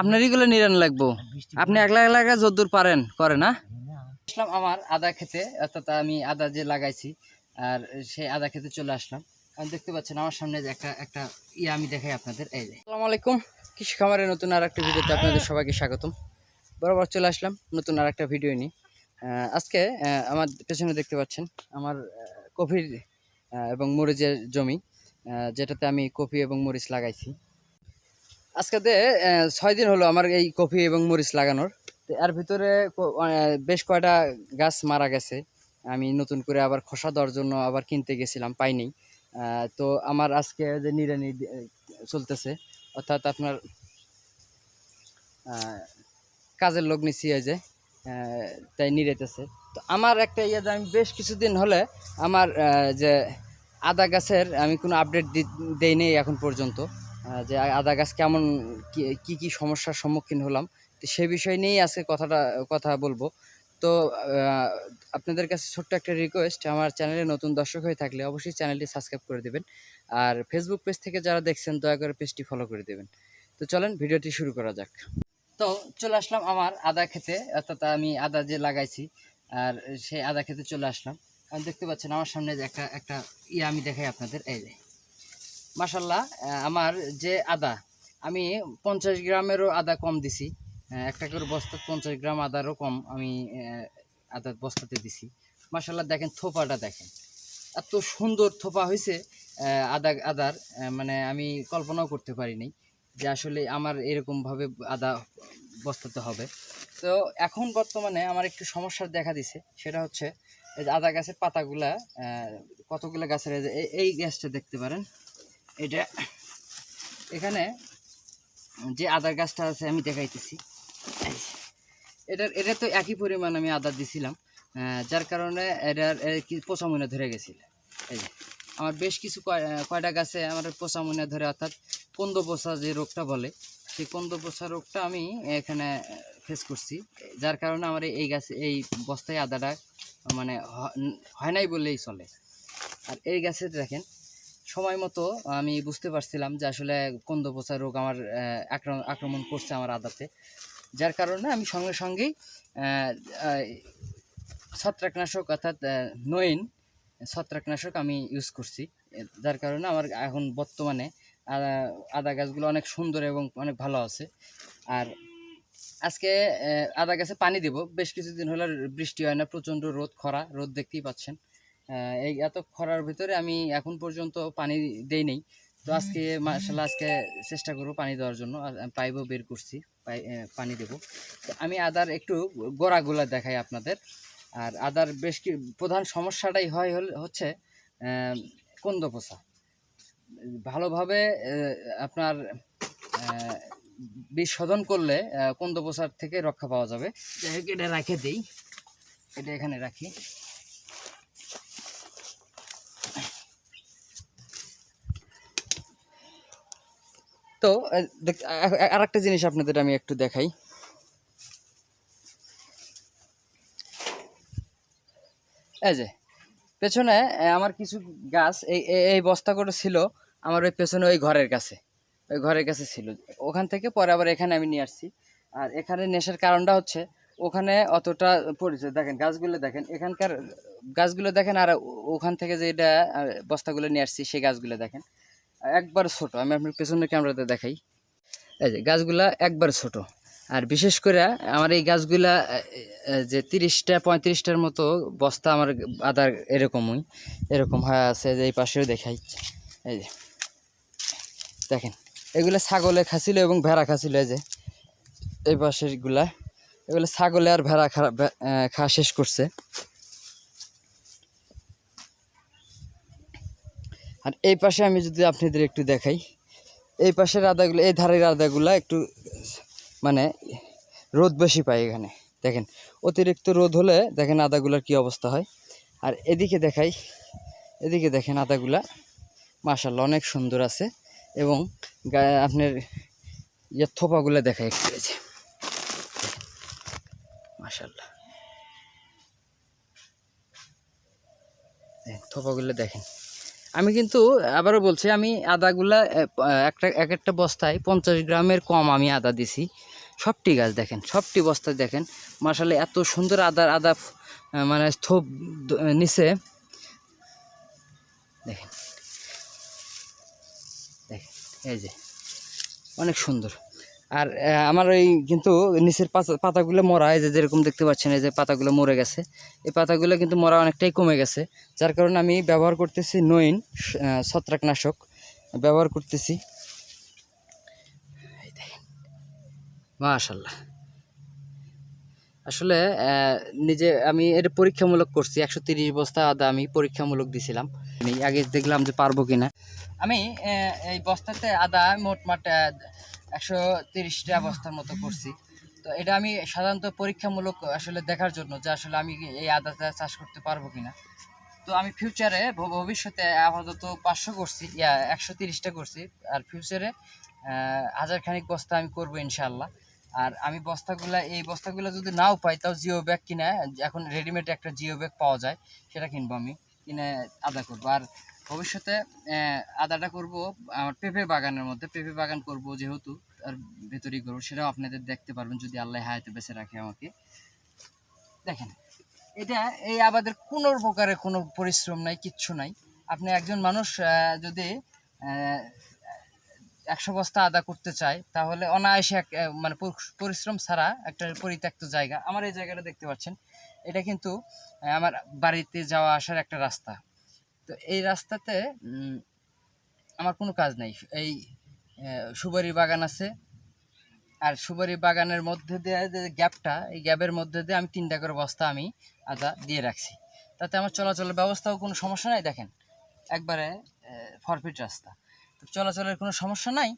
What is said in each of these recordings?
আপনার এগুলো নিরান লাগবো। আপনি একলা একলা একলা যদ্দূর পারেন করে না আসলাম আমার আদা খেতে, অর্থাৎ আমি আদা যে লাগাইছি, আর সেই আদা খেতে চলে আসলাম। আমি দেখতে পাচ্ছেন আমার সামনে যে একটা একটা ইয়ে আমি দেখাই আপনাদের, এই আসসালামু আলাইকুম কৃষি খামারের নতুন আর একটা ভিডিওতে আপনাদের সবাইকে স্বাগতম। বরাবর চলে আসলাম নতুন আর একটা ভিডিও নিয়ে। আজকে আমার পেছনে দেখতে পাচ্ছেন আমার কফির এবং মরিচের জমি যেটাতে আমি কফি এবং মরিচ লাগাইছি। আজকে তে, ছয় দিন হলো আমার এই কফি এবং মরিচ লাগানোর। তো এর ভিতরে বেশ কয়টা গাছ মারা গেছে। আমি নতুন করে আবার খোসা দেওয়ার জন্য আবার কিনতে গেছিলাম পাইনি। তো আমার আজকে যে নিড়ানি দি- চলতেছে অর্থাৎ আপনার কাজের লোক এই যে তাই নিড়েতেছে তো আমার একটা ইয়ে আমি বেশ কিছুদিন হলে আমার যে আদা গাছের আমি কোনো আপডেট দেই নেই এখন পর্যন্ত। যে আদা গাছ কেমন, কি- কি সমস্যার সম্মুখীন হলাম, তো সে বিষয় নিয়েই আজকে কথাটা, কথা বলব। তো আপনাদের কাছে ছোট্ট একটা রিকোয়েস্ট আমার চ্যানেলে নতুন দর্শক হয়ে থাকলে অবশ্যই চ্যানেলটি সাবস্ক্রাইব করে দেবেন। আর ফেসবুক পেজ থেকে যারা দেখছেন, দয়া করে পেজটি ফলো করে দেবেন। তো চলেন, ভিডিওটি শুরু করা যাক। তো চলে আসলাম আমার আদা খেতে, অর্থাৎ আমি আদা যে লাগাইছি, আর সেই আদা খেতে চলে আসলাম। দেখতে পাচ্ছেন, আমার সামনে যে একটা একটা ইয়ে আমি দেখাই আপনাদের, এই যে। মাসাল্লাহ আমার যে আদা, আমি পঞ্চাশ গ্রামেরও আদা কম দিছি। একটা করে বস্তা পঞ্চাশ গ্রাম আদারও কম আমি আদা বস্তাতে দিছি। মাসাল্লাহ দেখেন থোপাটা দেখেন। এত সুন্দর থোপা হয়েছে আদা, আদার মানে আমি কল্পনাও করতে পারিনি যে আসলে আমার এরকমভাবে আদা বস্তাতে হবে। তো এখন বর্তমানে আমার একটু সমস্যার দেখা দিছে, সেটা হচ্ছে আদা গাছের পাতাগুলা কতগুলো গাছের এই গাছটা দেখতে পারেন। এটা এখানে যে আদার গাছটা আছে আমি দেখাইতেছি। এটার, এটা তো একই পরিমাণ আমি আদা দিছিলাম যার কারণে এটার কি পোষামুনা ধরে গেছিল। এই যে, আমার বেশ কিছু কয়- কয়টা গাছে আমার পোষামুনা ধরে, অর্থাৎ কন্দ পোষা যে রোগটা বলে, সেই কন্দ পোষা রোগটা আমি এখানে ফেস করছি। যার কারণে আমার এই- গাছে, এই বস্তায় আদাটা মানে হয় নাই বললেই চলে। আর এই গাছে দেখেন সময় মতো আমি বুঝতে পারছিলাম যে আসলে কন্দ পচা রোগ আমার আক্রমণ করছে আমার আদাতে। যার কারণে আমি সঙ্গে সঙ্গেই ছত্রাকনাশক অর্থাৎ নইন ছত্রাকনাশক আমি ইউজ করছি। যার কারণে আমার এখন বর্তমানে আদা গাছগুলো অনেক সুন্দর এবং অনেক ভালো আছে। আর আজকে আদা গাছে পানি দেব। বেশ কিছুদিন হলো বৃষ্টি হয় না, প্রচণ্ড রোদ, খরা, রোদ দেখতেই পাচ্ছেন। এই এত খরার ভিতরে আমি এখন পর্যন্ত পানি দেই নেই। তো আজকে মাসাল্লাহ আজকে চেষ্টা করব পানি দেওয়ার জন্য। পাইপও বের করছি পানি দেব। তো আমি আদার একটু গোড়াগুলা দেখাই আপনাদের। আর আদার বেশ কি প্রধান সমস্যাটাই হয় হল হচ্ছে আহ, কন্দ পচা। ভালোভাবে আপনার বীজ শোধন করলে আহ, কন্দ পচার থেকে রক্ষা পাওয়া যাবে। এটা রাখে দিই। এটা এখানে রাখি। তো আর একটা জিনিস আপনাদের আমি একটু দেখাই। এই যে, পেছনে আমার কিছু গাছ, এই এই- বস্তা করে ছিল আমার ওই পেছনে ওই ঘরের কাছে, ওই ঘরের কাছে ছিল। ওখান থেকে পরে আবার এখানে আমি নিয়ে আসছি। আর এখানে নেশার কারণটা হচ্ছে, ওখানে অতটা পরিচয়, দেখেন গাছগুলো দেখেন, এখানকার গাছগুলো দেখেন, আর ওখান থেকে যে এটা বস্তাগুলো নিয়ে আসছি, সেই গাছগুলো দেখেন। একবার ছোট, আমি আপনার পেছনের ক্যামেরাতে দেখাই। এই যে, গাছগুলা একবার ছোট। আর বিশেষ করে আমার এই গাছগুলা যে তিরিশটা, পঁয়ত্রিশটার মতো বস্তা আমার আদার এরকমই, এরকম হয়ে আছে যে এই পাশেও দেখাই। এই যে, দেখেন, এগুলো ছাগলে খাছিল এবং ভেড়া খাছিল এই যে, এই পাশেরগুলা এগুলো ছাগলে আর ভেড়া খা শেষ করছে। আর এই পাশে আমি যদি আপনাদের একটু দেখাই, এই পাশের আদাগুলো, এই ধারের আদাগুলো একটু মানে রোদ বেশি পায় এখানে, দেখেন। অতিরিক্ত রোদ হলে দেখেন আদাগুলার কি অবস্থা হয়। আর এদিকে দেখাই, এদিকে দেখেন আদাগুলা মাশাল্লাহ অনেক সুন্দর আছে এবং আপনার ইয়ে থোপাগুলো দেখাই একটু যে। মাশাল্লাহ থোপাগুলো দেখেন। আমি কিন্তু আবারও বলছি, আমি আদাগুলা একটা, এক একটা বস্তায় পঞ্চাশ গ্রামের কম আমি আদা দিছি। সবটি গাছ দেখেন, সবটি বস্তায় দেখেন। মার্শালে এত সুন্দর আদার, আদা মানে স্থোপ নিচে। দেখেন দেখেন, এই যে, অনেক সুন্দর। আর আমার এই কিন্তু নিচের পাতা, পাতাগুলো মরা, এই যে যেরকম দেখতে পাচ্ছেন, এই যে পাতাগুলো মরে গেছে। এই পাতাগুলো কিন্তু মরা অনেকটাই কমে গেছে, যার কারণে আমি ব্যবহার করতেছি নইন ছত্রাকনাশক। ব্যবহার করতেছি। মাশাল্লাহ আসলে নিজে, আমি এটা পরীক্ষামূলক করছি, একশো তিরিশ বস্তা আদা আমি পরীক্ষামূলক দিছিলাম। আমি আগে দেখলাম যে পারব কিনা। আমি এই বস্তাতে আদা, মোটমাট একশো তিরিশটা বস্তার মতো করছি। তো এটা আমি সাধারণত পরীক্ষামূলক আসলে দেখার জন্য যে আসলে আমি এই আদাটা চাষ করতে পারব কিনা। তো আমি ফিউচারে ভবিষ্যতে আপাতত পাঁচশো করছি, ইয়া, একশো তিরিশটা করছি। আর ফিউচারে হাজার খানিক বস্তা আমি করব ইনশাল্লাহ আর আমি বস্তাগুলা, এই বস্তাগুলো যদি নাও পাই, তাও জিও ব্যাগ কিনে, এখন রেডিমেড একটা জিও ব্যাগ পাওয়া যায়, সেটা কিনবো আমি, কিনে আদা করব। আর ভবিষ্যতে আদাটা করব, আমার পেঁপে বাগানের মধ্যে। পেঁপে বাগান করব যেহেতু আর ভেতরেই করব, সেটাও আপনাদের দেখতে পারবেন যদি আল্লাহ হায়াতে বেঁচে রাখে আমাকে। দেখেন, এটা, এই আবাদের কোনো প্রকারে কোনো পরিশ্রম নাই, কিচ্ছু নাই। আপনি একজন মানুষ যদি একশো বস্তা আদা করতে চায়, তাহলে অনায়াসে এক মানে পরিশ্রম ছাড়া একটা পরিত্যক্ত জায়গা। আমার এই জায়গাটা দেখতে পাচ্ছেন। এটা কিন্তু আমার বাড়িতে যাওয়া আসার একটা রাস্তা। তো এই রাস্তাতে আমার কোনো কাজ নাই। এই সুপারি বাগান আছে। আর সুবারি বাগানের মধ্যে দিয়ে যে গ্যাপটা, এই গ্যাপের মধ্যে দিয়ে আমি তিনটা করে বস্তা আমি আদা দিয়ে রাখছি। তাতে আমার চলাচলের ব্যবস্থাও কোনো সমস্যা নাই, দেখেন। একবারে ফরফিট রাস্তা। তো চলাচলের কোনো সমস্যা নাই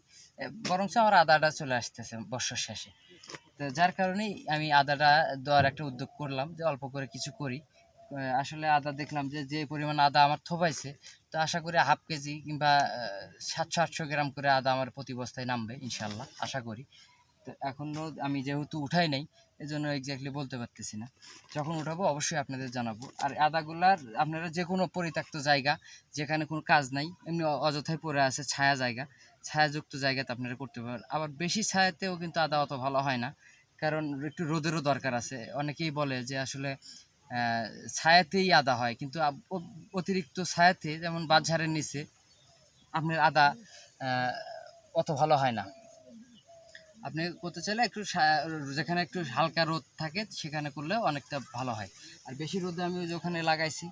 বরঞ্চ আমার আদাটা চলে আসতেছে বর্ষার শেষে। তো যার কারণেই আমি আদাটা দেওয়ার একটা উদ্যোগ করলাম যে অল্প করে কিছু করি। আসলে আদা দেখলাম যে যে পরিমাণ আদা আমার থোপাইছে, তো আশা করি হাফ কেজি কিংবা সাতশো আটশো গ্রাম করে আদা আমার প্রতি বস্তায় নামবে ইনশাল্লাহ আশা করি। তো এখনও আমি যেহেতু উঠাই নাই, এজন্য এক্স্যাক্টলি বলতে পারতেছি না। যখন উঠাবো অবশ্যই আপনাদের জানাব। আর আদাগুলার, আপনারা যে কোনো পরিত্যক্ত জায়গা, যেখানে কোনো কাজ নাই, এমনি অযথায় পড়ে আছে ছায়া জায়গা, ছায়াযুক্ত জায়গাতে আপনারা করতে পারেন আবার বেশি ছায়াতেও কিন্তু আদা অত ভালো হয় না, কারণ একটু রোদেরও দরকার আছে। অনেকেই বলে যে, আসলে ছায়াতেই আদা হয়। কিন্তু অতিরিক্ত ছায়াতে যেমন বাজারের নিচে, আপনার আদা অত ভালো হয় না। আপনি করতে চাইলে একটু যেখানে একটু হালকা রোদ থাকে, সেখানে করলে অনেকটা ভালো হয়। আর বেশি রোদে আমি ওখানে লাগাইছি,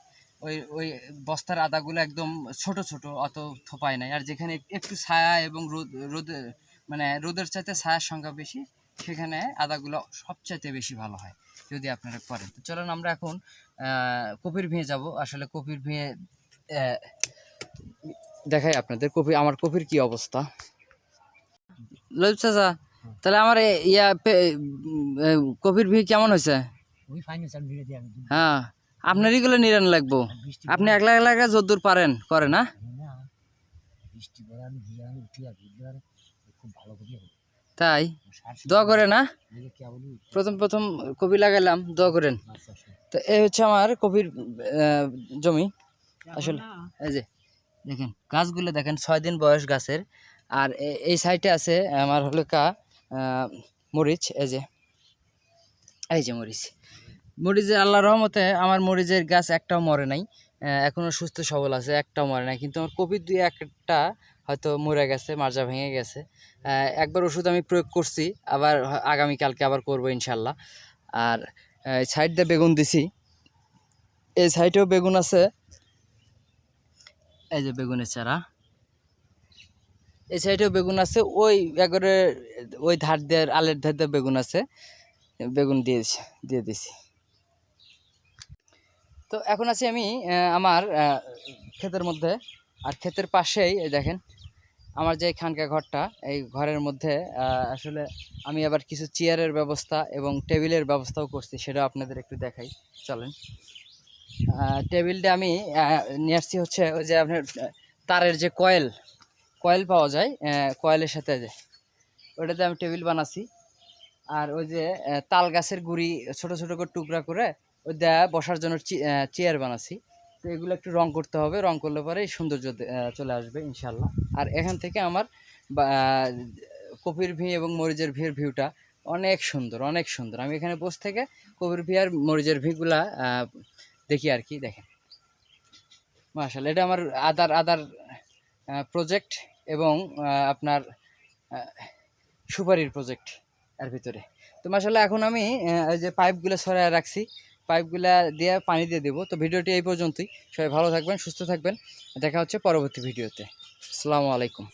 ওই ওই বস্তার আদাগুলো একদম ছোট ছোট, অত থোপায় নাই। আর যেখানে একটু ছায়া এবং রোদ, রোদে মানে রোদের চাইতে ছায়ার সংখ্যা বেশি, সেখানে আদাগুলো সবচাইতে বেশি ভালো হয়। যদি আপনারা করেন। তো চলুন আমরা এখন কপির ভিঁয়ে যাব। আসলে কপির ভিঁয়ে দেখাই আপনাদের কপি আমার কপির কি অবস্থা? ললিত চাচা তাহলে আমার ইয়া কপির ভি কেমন হয়েছে? ভিড়ে। হ্যাঁ আপনার এগুলো নিরান লাগবো। আপনি একলা একলা একলা যদ্দূর পারেন করে না? বৃষ্টি খুব ভালো তাই দোয়া করে না প্রথম প্রথম কপি লাগাইলাম দোয়া করেন। তো এই হচ্ছে আমার কপির জমি। আসলে এই যে দেখেন গাছগুলো দেখেন ছয় দিন বয়স গাছের। আর এই সাইডে আছে আমার হলো কা মরিচ এই যে এই যে মরিচ। মরিচের আল্লাহ রহমতে আমার মরিচের গাছ একটাও মরে নাই এখনও সুস্থ সবল আছে একটাও মরে নাই। কিন্তু আমার কপির দুই একটা হয়তো মরে গেছে, মার্জা ভেঙে গেছে। একবার ওষুধ আমি প্রয়োগ করছি, আবার আগামীকালকে আবার করব ইনশাল্লাহ। আর সাইড দিয়ে বেগুন দিছি। এই সাইডেও বেগুন আছে। এই যে বেগুনের চারা। এই সাইডেও বেগুন আছে। ওই একবারে ওই ধার দিয়ে, আলের ধার দিয়ে বেগুন আছে। বেগুন দিয়েছি দিয়ে দিছি। তো এখন আছি আমি আমার ক্ষেতের মধ্যে। আর ক্ষেতের পাশেই দেখেন আমার যে এখানকার ঘরটা, এই ঘরের মধ্যে আসলে আমি আবার কিছু চেয়ারের ব্যবস্থা এবং টেবিলের ব্যবস্থাও করছি, সেটা আপনাদের একটু দেখাই, চলেন। টেবিলটা আমি নিয়ে আসছি হচ্ছে ওই যে আপনার তারের যে কয়েল কয়েল পাওয়া যায় কয়েলের সাথে যে, ওটাতে আমি টেবিল বানাচ্ছি। আর ওই যে তাল গাছের গুড়ি ছোট ছোট করে টুকরা করে ওই দেয়া বসার জন্য চেয়ার বানাচ্ছি। তো এগুলো একটু রং করতে হবে। রং করলে পরে সৌন্দর্য চলে আসবে ইনশাল্লাহ আর এখান থেকে আমার কপির ভি এবং মরিচের ভির ভিউটা অনেক সুন্দর অনেক সুন্দর। আমি এখানে বসে থেকে কপির ভি আর মরিচের ভিগুলা দেখি আর কি, দেখেন। মাশাল্লাহ এটা আমার আদার আদার প্রজেক্ট এবং আপনার সুপারির প্রজেক্ট এর ভিতরে। তো মাসাল্লাহ এখন আমি যে পাইপগুলো সরায় রাখছি। পাইপগুলা দিয়ে পানি দিয়ে দেবো। তো ভিডিওটি এই পর্যন্তই। সবাই ভালো থাকবেন, সুস্থ থাকবেন। দেখা হচ্ছে পরবর্তী ভিডিওতে। আসসালামু আলাইকুম।